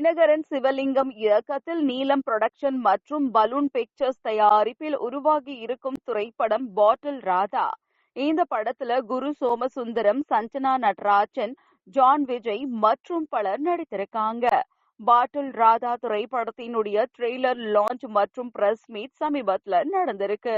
தினகரன் சிவலிங்கம் இயக்கத்தில் நீலம் புரொடக்ஷன் மற்றும் பலூன் பிக்சர்ஸ் தயாரிப்பில் உருவாகி இருக்கும் திரைப்படம் பாட்டில் ராதா. இந்த படத்துல குரு சோமசுந்தரம் சஞ்சனா நடராஜன் ஜான் விஜய் மற்றும் பலர் நடித்திருக்காங்க. பாட்டில் ராதா திரைப்படத்தினுடைய ட்ரெய்லர் லான்ச் மற்றும் பிரஸ் மீட் சமீபத்துல நடந்திருக்கு.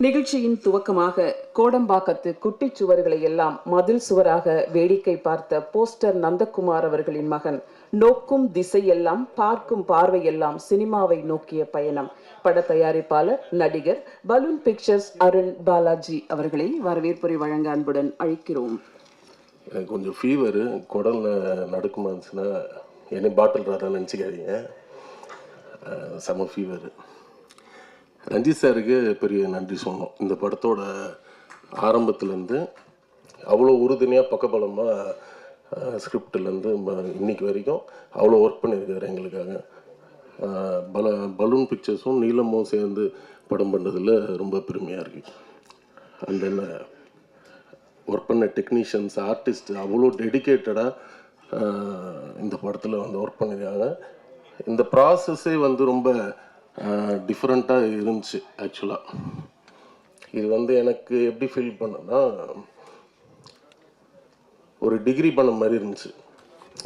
நிகழ்ச்சியின் துவக்கமாக கோடம்பாக்கத்து குட்டிச் சுவர்களை எல்லாம் மதில் சுவராக வேடிக்கை பார்த்த போஸ்டர் நந்தகுமார் அவர்களின் மகன் நோக்கும் திசையெல்லாம் பார்க்கும் பார்வையெல்லாம் சினிமாவை நோக்கிய பயணம். பட தயாரிப்பாளர் நடிகர் பலூன் பிக்சர்ஸ் அருண் பாலாஜி அவர்களை வரவேற்புரை வழங்க அன்புடன் அழைக்கிறோம். எனக்கு கொஞ்சம் ஃபீவரு குடல்ல நடுக்கமா இருந்துச்சுன்னா என்னை பாட்டில் ராதா நினச்சிக்காதீங்க. அஹ் செம ஃபீவரு ரஞ்சித் சாருக்கு பெரிய நன்றி சொன்னோம் இந்த படத்தோட ஆரம்பத்துலேருந்து அவ்வளோ உறுதுணையாக பக்கபலமாக ஸ்கிரிப்டிலேருந்து இன்னைக்கு வரைக்கும் அவ்வளோ ஒர்க் பண்ணியிருக்காரு எங்களுக்காக. பல பலூன் பிக்சர்ஸும் நீளமும் சேர்ந்து படம் பண்ணதில் ரொம்ப பெருமையாக இருக்குது அண்ட் தென் ஒர்க் பண்ண டெக்னீஷியன்ஸ் ஆர்டிஸ்ட் அவ்வளோ டெடிக்கேட்டடாக இந்த படத்தில் வந்து ஒர்க் பண்ணியிருக்காங்க இந்த ப்ராசஸே வந்து ரொம்ப டிஃப்ரெண்ட்டாக இருந்துச்சு ஆக்சுவலாக இது வந்து எனக்கு எப்படி ஃபீல் பண்ணேன்னா ஒரு டிகிரி பண்ண மாதிரி இருந்துச்சு.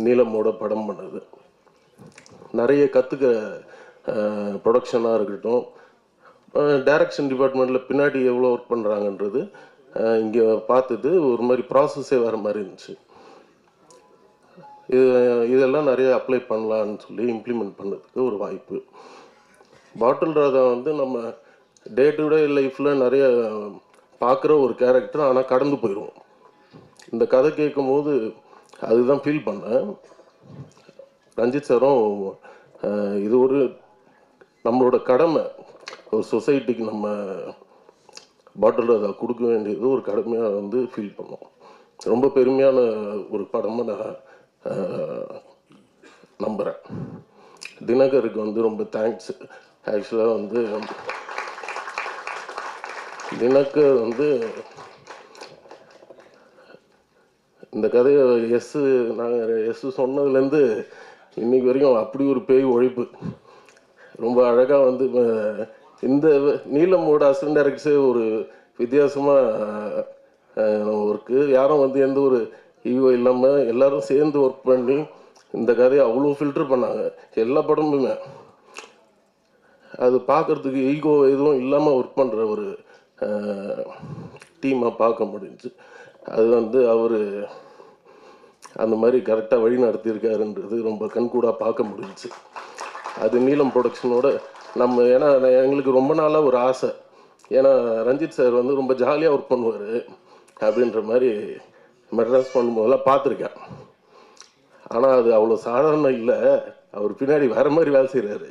நீலமோட படம் பண்ணது. நிறைய கற்றுக்க ப்ரொடக்ஷனாக இருக்கட்டும் டைரக்ஷன் டிபார்ட்மெண்ட்டில் பின்னாடி எவ்வளோ ஒர்க் பண்ணுறாங்கன்றது இங்கே பார்த்தது ஒரு மாதிரி ப்ராசஸே வேறு மாதிரி இருந்துச்சு. இது இதெல்லாம் நிறைய அப்ளை பண்ணலான்னு சொல்லி இம்ப்ளிமெண்ட் பண்ணதுக்கு ஒரு வாய்ப்பு. பாட்டில் ராதா வந்து நம்ம டே டு டே லைஃப்பில் நிறைய பார்க்குற ஒரு கேரக்டர் ஆனால் கடந்து போயிடுவோம் இந்த கதை கேட்கும் போது அதுதான் ஃபீல் பண்ணேன். ரஞ்சித் சாரும் இது ஒரு நம்மளோட கடமை. ஒரு சொசைட்டிக்கு நம்ம பாட்டில் ராதா கொடுக்க வேண்டியது ஒரு கடமையாக வந்து ஃபீல் பண்ணோம். ரொம்ப பெருமையான ஒரு படமாக நான் நம்புகிறேன் தினகருக்கு வந்து ரொம்ப தேங்க்ஸ் ஆக்சுவலாக வந்து தினகர் வந்து இந்த கதையை எஸ் நாங்கள் எஸ் சொன்னதுலேருந்து இன்னைக்கு வரைக்கும் அப்படி ஒரு பேய் ஒழிப்பு ரொம்ப அழகாக வந்து இந்த நீலமோட அசிஸ்டன்ட் டைரக்டர்ஸே ஒரு வித்தியாசமாக ஒர்க்கு யாரும் வந்து எந்த ஒரு ஈகோ இல்லாமல் எல்லாரும் சேர்ந்து ஒர்க் பண்ணி இந்த கதையை அவ்வளோ ஃபில்ட்ரு பண்ணாங்க. எல்லா படமுமே. அது பார்க்கறதுக்கு ஈகோ எதுவும் இல்லாமல் ஒர்க் பண்ணுற ஒரு டீமாக பார்க்க முடிஞ்சு அது வந்து அவர் அந்த மாதிரி கரெக்டாக வழி நடத்தியிருக்காருன்றது ரொம்ப கண்கூடாக பார்க்க முடிஞ்சு அது நீலம் ப்ரொடக்ஷனோட நம்ம ஏன்னா எங்களுக்கு ரொம்ப நாளாக ஒரு ஆசை. ஏன்னா ரஞ்சித் சார் வந்து ரொம்ப ஜாலியாக ஒர்க் பண்ணுவார் அப்படின்ற மாதிரி மெட்ராஸ் பண்ணும்போதெல்லாம் பார்த்துருக்கேன். ஆனால் அது அவ்வளோ சாதாரணம் இல்லை. அவர் பின்னாடி வேறு மாதிரி வேலை செய்கிறாரு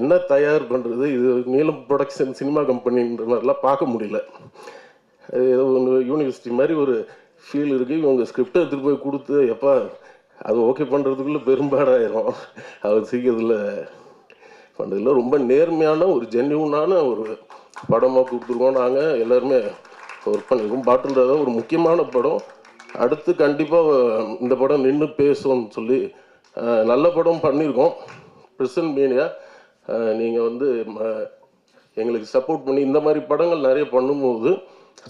என்ன தயார் பண்ணுறது இது நீலம் ப்ரொடக்ஷன் சினிமா கம்பெனின்ற மாதிரிலாம் பார்க்க முடியல. ஏதோ ஒன்று யூனிவர்சிட்டி மாதிரி ஒரு ஃபீல் இருக்குது இவங்க ஸ்கிரிப்டை எடுத்துகிட்டு போய் கொடுத்து எப்பா அது ஓகே பண்ணுறதுக்குள்ளே பெரும்பாடாயிரும். அவர் சீக்கிரத்தில் பண்ணுறதுல ரொம்ப நேர்மையான ஒரு ஜென்யூனான ஒரு படமாக கொடுத்துருக்கோம் நாங்கள் எல்லாருமே ஒர்க் பண்ணியிருக்கோம் பாட்டில் ராதா ஒரு முக்கியமான படம். அடுத்து கண்டிப்பாக இந்த படம் நின்று பேசும்னு சொல்லி நல்ல படம் பண்ணியிருக்கோம் பிரசன்ட் மீடியா நீங்கள் வந்து ம- எங்களுக்கு சப்போர்ட் பண்ணி இந்த மாதிரி படங்கள் நிறைய பண்ணும்போது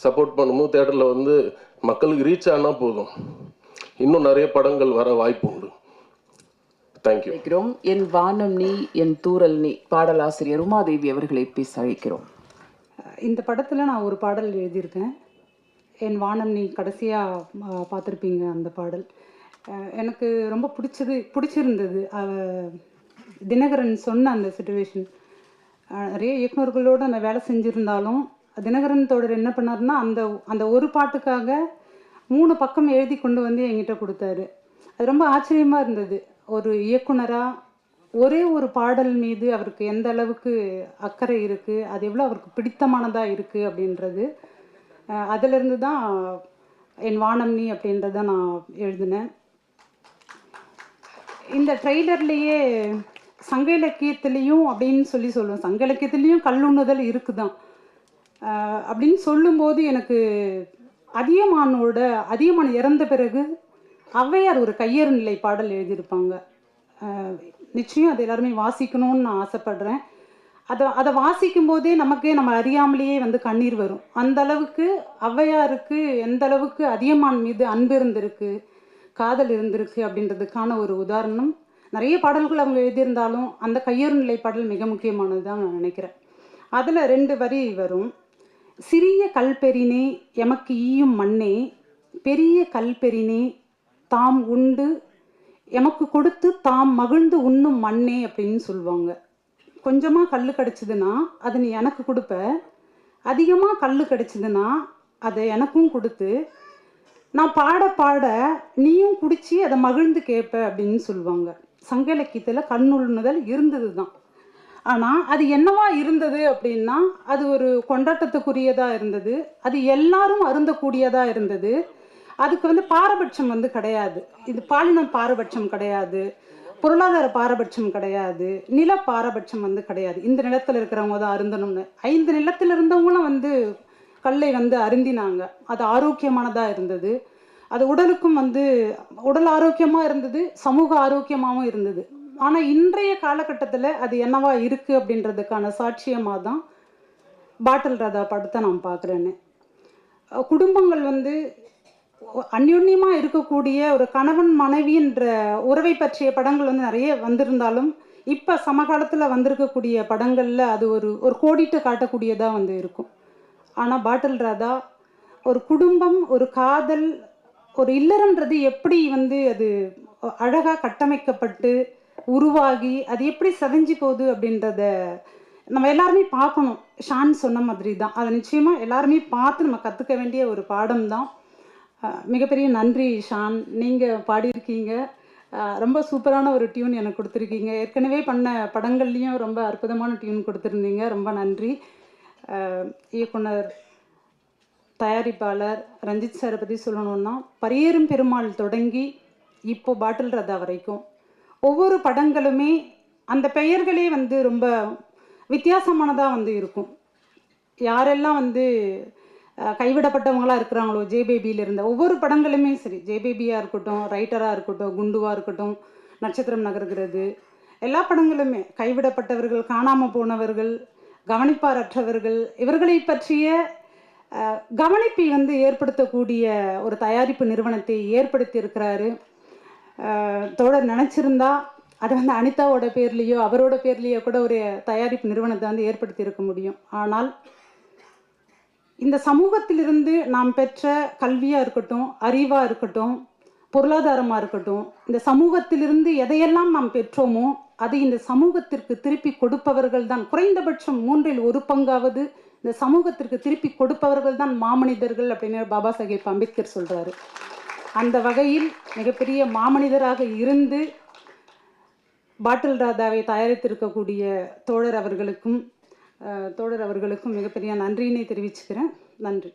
சப்போர்ட் பண்ணும்போது தேட்டரில் வந்து மக்களுக்கு ரீச் ஆனால் போதும். இன்னும் நிறைய படங்கள் வர வாய்ப்பு உண்டு. தேங்க்யூ அழைக்கிறோம். என் வானம் நீ என் தூரல் நீ பாடலாசிரியர் உமாதேவி அவர்களை பேச அழைக்கிறோம். இந்த படத்தில் நான் ஒரு பாடல் எழுதியிருக்கேன். என் வானம் நீ கடைசியாக பார்த்துருப்பீங்க அந்த பாடல். எனக்கு ரொம்ப பிடிச்சது பிடிச்சிருந்தது. தினகரன் சொன்ன அந்த சுச்சுவேஷன் நிறைய இயக்குனர்களோடு நான் வேலை செஞ்சுருந்தாலும் தினகரன் தோழர் என்ன பண்ணாருன்னா அந்த அந்த ஒரு பாட்டுக்காக மூணு பக்கம் எழுதி கொண்டு வந்து என்கிட்ட கொடுத்தாரு. அது ரொம்ப ஆச்சரியமாக இருந்தது. ஒரு இயக்குனராக ஒரே ஒரு பாடல் மீது அவருக்கு எந்த அளவுக்கு அக்கறை இருக்குது அது எவ்வளோ அவருக்கு பிடித்தமானதாக இருக்குது அப்படின்றது. அதிலிருந்து தான் என் வானம் நீ அப்படின்றத நான் எழுதினேன். இந்த ட்ரெய்லர்லேயே சங்க இலக்கியத்துலேயும் அப்படின்னு சொல்லி சொல்லுவோம் சங்க இலக்கியத்துலேயும் கல்லுண்ணுதல் இருக்குதான். அப்படின்னு சொல்லும்போது எனக்கு அதியமானோட அதியமான் இறந்த பிறகு ஔவையார் ஒரு கையறு நிலை பாடல் எழுதியிருப்பாங்க நிச்சயம் அது எல்லாருமே வாசிக்கணும்னு நான் ஆசைப்படுறேன். அதை அதை வாசிக்கும் போதே நமக்கே நம்ம அறியாமலேயே வந்து கண்ணீர் வரும். அந்த அளவுக்கு ஔவையாருக்கு எந்த அளவுக்கு அதியமான் மீது அன்பு இருந்திருக்கு காதல் இருந்திருக்கு அப்படின்றதுக்கான ஒரு உதாரணம் நிறைய பாடல்கள் அவங்க எழுதியிருந்தாலும் அந்த கையறு நிலை பாடல் மிக முக்கியமானது தான் நான் நினைக்கிறேன். அதில் ரெண்டு வரி வரும். சிறிய கல்பெறினே எமக்கு ஈயும் மண்ணே பெரிய கல்பெறினே தாம் உண்டு எமக்கு கொடுத்து தாம் மகிழ்ந்து உண்ணும் மண்ணே அப்படின்னு சொல்லுவாங்க. கொஞ்சமாக கல் கிடச்சிதுன்னா அது நீ எனக்கு கொடுப்ப அதிகமாக கல் கிடச்சிதுன்னா அதை எனக்கும் கொடுத்து நான் பாட பாட நீயும் குடிச்சு அதை மகிழ்ந்து கேட்ப அப்படின்னு சொல்லுவாங்க. சங்க இலக்கியத்தில் கண்ணுள்ளுதல் இருந்தது தான் ஆனால் அது என்னவா இருந்தது அப்படின்னா அது ஒரு கொண்டாட்டத்துக்குரியதாக இருந்தது. அது எல்லாரும் அருந்தக்கூடியதாக இருந்தது. அதுக்கு வந்து பாரபட்சம் வந்து கிடையாது. இது பாலின பாரபட்சம் கிடையாது. பொருளாதார பாரபட்சம் கிடையாது. நில பாரபட்சம் வந்து கிடையாது. இந்த நிலத்தில் இருக்கிறவங்க தான் அருந்தணும்னு. ஐந்து நிலத்தில் இருந்தவங்களும் வந்து கல்லை வந்து அருந்தினாங்க. அது ஆரோக்கியமானதாக இருந்தது. அது உடலுக்கும் வந்து உடல் ஆரோக்கியமாக இருந்தது சமூக ஆரோக்கியமாகவும் இருந்தது. ஆனால் இன்றைய காலகட்டத்தில் அது என்னவா இருக்குது அப்படின்றதுக்கான சாட்சியமாக தான் பாட்டில் ராதா படத்தை நான் பார்க்குறேன்னு. குடும்பங்கள் வந்து அந்யுன்யமாக இருக்கக்கூடிய ஒரு கணவன் மனைவின்ற உறவை பற்றிய படங்கள் வந்து நிறைய வந்திருந்தாலும் இப்போ சமகாலத்தில் வந்திருக்கக்கூடிய படங்களில் அது ஒரு ஒரு கோடிட்டு காட்டக்கூடியதாக வந்து இருக்கும். ஆனால் பாட்டில் ராதா ஒரு குடும்பம் ஒரு காதல் ஒரு இல்லறன்றது எப்படி வந்து அது அழகாக கட்டமைக்கப்பட்டு உருவாகி அது எப்படி செதஞ்சு போகுது அப்படின்றத நம்ம எல்லாருமே பார்க்கணும். ஷான் சொன்ன மாதிரி தான் அதை நிச்சயமாக எல்லாருமே பார்த்து நம்ம கற்றுக்க வேண்டிய ஒரு பாடம் தான் மிகப்பெரிய நன்றி ஷான். நீங்கள் பாடியிருக்கீங்க. ரொம்ப சூப்பரான ஒரு டியூன் எனக்கு கொடுத்துருக்கீங்க. ஏற்கனவே பண்ண படங்கள்லேயும் ரொம்ப அற்புதமான டியூன் கொடுத்துருந்தீங்க. ரொம்ப நன்றி. இயக்குனர் தயாரிப்பாளர் ரஞ்சித் சாரை பற்றி சொல்லணும்னா பரியேறும் பெருமாள் தொடங்கி இப்போ பாட்டில் ரதா வரைக்கும். ஒவ்வொரு படங்களுமே அந்த பெயர்களே வந்து ரொம்ப வித்தியாசமானதாக வந்து இருக்கும். யாரெல்லாம் வந்து கைவிடப்பட்டவங்களாக கைவிடப்பட்டவங்களா இருக்கிறாங்களோ ஜே பேபியில் இருந்த ஒவ்வொரு படங்களுமே சரி. ஜே பேபியாக இருக்கட்டும் ரைட்டராக இருக்கட்டும் குண்டுவாக இருக்கட்டும் நட்சத்திரம் நகர்கிறது. எல்லா படங்களுமே கைவிடப்பட்டவர்கள் காணாமல் போனவர்கள் கவனிப்பாரற்றவர்கள் இவர்களை பற்றிய கவனிப்பை வந்து ஏற்படுத்தக்கூடிய ஒரு தயாரிப்பு நிறுவனத்தை ஏற்படுத்தி இருக்கிறாரு தோழர் நினச்சிருந்தா அது வந்து அனிதாவோட பேர்லேயோ அவரோட பேர்லேயோ கூட ஒரு தயாரிப்பு நிறுவனத்தை வந்து ஏற்படுத்தி இருக்க முடியும். ஆனால் இந்த சமூகத்திலிருந்து நாம் பெற்ற கல்வியாக இருக்கட்டும் அறிவாக இருக்கட்டும் பொருளாதாரமாக இருக்கட்டும் இந்த சமூகத்திலிருந்து எதையெல்லாம் நாம் பெற்றோமோ அதை இந்த சமூகத்திற்கு திருப்பி கொடுப்பவர்கள் தான் குறைந்தபட்சம் மூன்றில் ஒரு பங்காவது இந்த சமூகத்திற்கு திருப்பி கொடுப்பவர்கள் தான் மாமனிதர்கள் அப்படின்னு பாபா சாஹேப் அம்பேத்கர் சொல்றாரு. அந்த வகையில் மிகப்பெரிய மாமனிதராக இருந்து பாட்டில் ராதாவை தயாரித்திருக்கக்கூடிய தோழர் அவர்களுக்கும் தோழர் அவர்களுக்கும் மிகப்பெரிய நன்றியினை தெரிவிச்சுக்கிறேன். நன்றி.